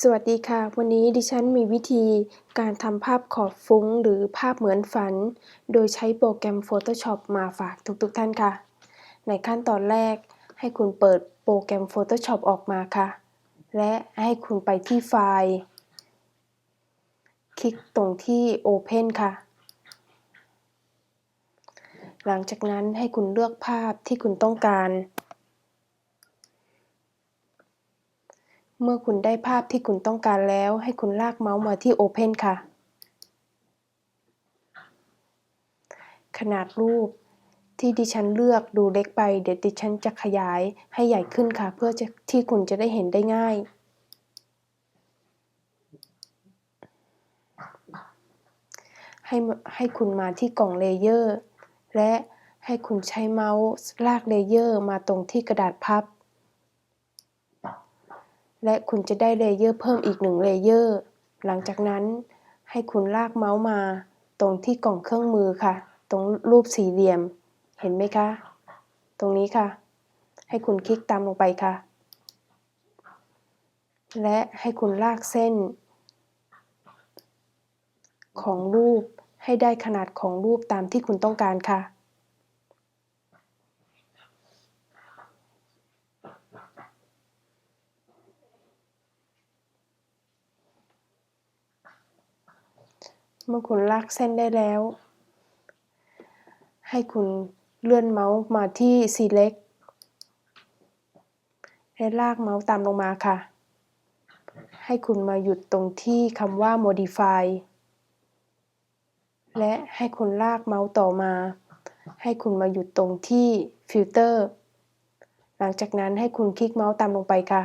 สวัสดีค่ะ วันนี้ดิฉันมีวิธีการทำภาพขอบฟุ้งหรือภาพเหมือนฝัน โดยใช้โปรแกรม Photoshop มาฝากทุกๆท่านค่ะ ในขั้นตอนแรกให้คุณเปิดโปรแกรม Photoshop ออกมาค่ะ และให้คุณไปที่ไฟล์ คลิกตรงที่ Open ค่ะ หลังจากนั้นให้คุณเลือกภาพที่คุณต้องการ เมื่อคุณได้ภาพที่คุณต้องการแล้ว ให้คุณลากเมาส์มาที่ Open ค่ะ ขนาดรูปที่ดิฉันเลือกดูเล็กไป เดี๋ยวดิฉันจะขยายให้ใหญ่ขึ้นค่ะ เพื่อที่คุณจะได้เห็นได้ง่าย ให้ให้คุณมาที่กล่องเลเยอร์ และให้คุณใช้เมาส์ลากเลเยอร์มาตรงที่กระดาษพับ และคุณจะได้เลเยอร์เพิ่มอีกหนึ่งเลเยอร์ หลังจากนั้นให้คุณลากเมาส์มาตรงที่กล่องเครื่องมือค่ะ ตรงรูปสี่เหลี่ยม เห็นไหมคะ ตรงนี้ค่ะ ให้คุณคลิกตามลงไปค่ะ และให้คุณลากเส้น ของรูปให้ได้ขนาดของรูปตามที่คุณต้องการค่ะ เมื่อคุณลากเส้นได้แล้ว ให้คุณเลื่อนเมาส์มาที่ select และลากเมาส์ตามลงมาค่ะ ให้คุณมาหยุดตรงที่คำว่า modify และให้คุณลากเมาส์ต่อมา ให้คุณมาหยุดตรงที่ filter หลังจากนั้นให้คุณคลิกเมาส์ตามลงไปค่ะ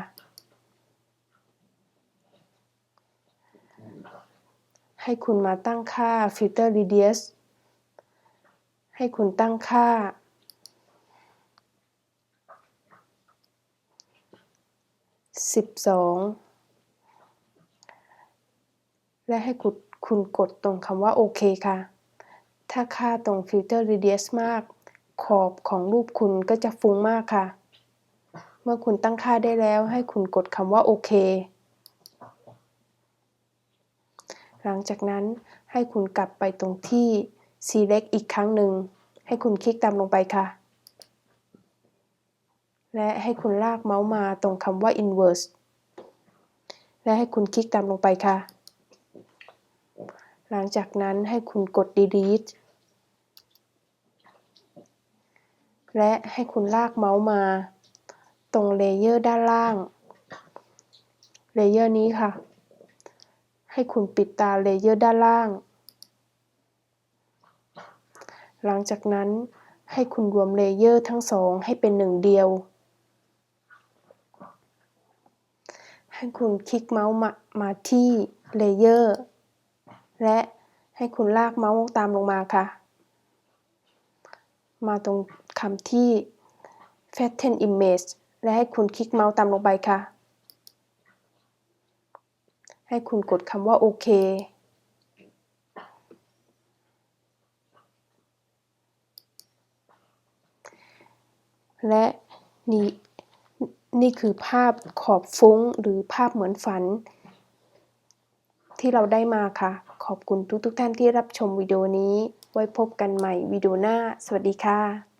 ให้คุณมาตั้งค่า filter radius ให้คุณตั้งค่า 12 และให้คุณคุณกดตรงคำว่าโอเคค่ะ ถ้าค่าตรง filter radius มาก ขอบของรูปคุณก็จะฟุ้งมากค่ะ เมื่อคุณตั้งค่าได้แล้วให้คุณกดคำว่าโอเค หลังจากนั้นให้คุณกลับไปตรงที่ select อีกครั้งหนึ่ง ให้คุณคลิกตามลงไปค่ะ และให้คุณลากเมาส์มาตรงคำว่า inverse และให้คุณคลิกตามลงไปค่ะ หลังจากนั้นให้คุณกด delete และให้คุณลากเมาส์มา ตรงเลเยอร์ด้านล่าง เลเยอร์นี้ค่ะ ให้คุณปิดตาเลเยอร์ด้านล่าง หลังจากนั้นให้คุณรวมเลเยอร์ทั้งสองให้เป็นหนึ่งเดียว ให้คุณคลิกเมาส์มามาที่เลเยอร์และให้คุณลากเมาส์ตามลงมาค่ะ มาตรงคำที่ Flatten Image และให้คุณคลิกเมาส์ตามลงไปค่ะ ให้คุณกดคำว่าโอเคและนี่นี่คือภาพขอบฟุ้งหรือภาพเหมือนฝัน ที่เราได้มาค่ะ ขอบคุณทุกๆทท่านที่รับชมวิดีโอนี้ ไว้พบกันใหม่วิดีโอหน้า สวัสดีค่ะ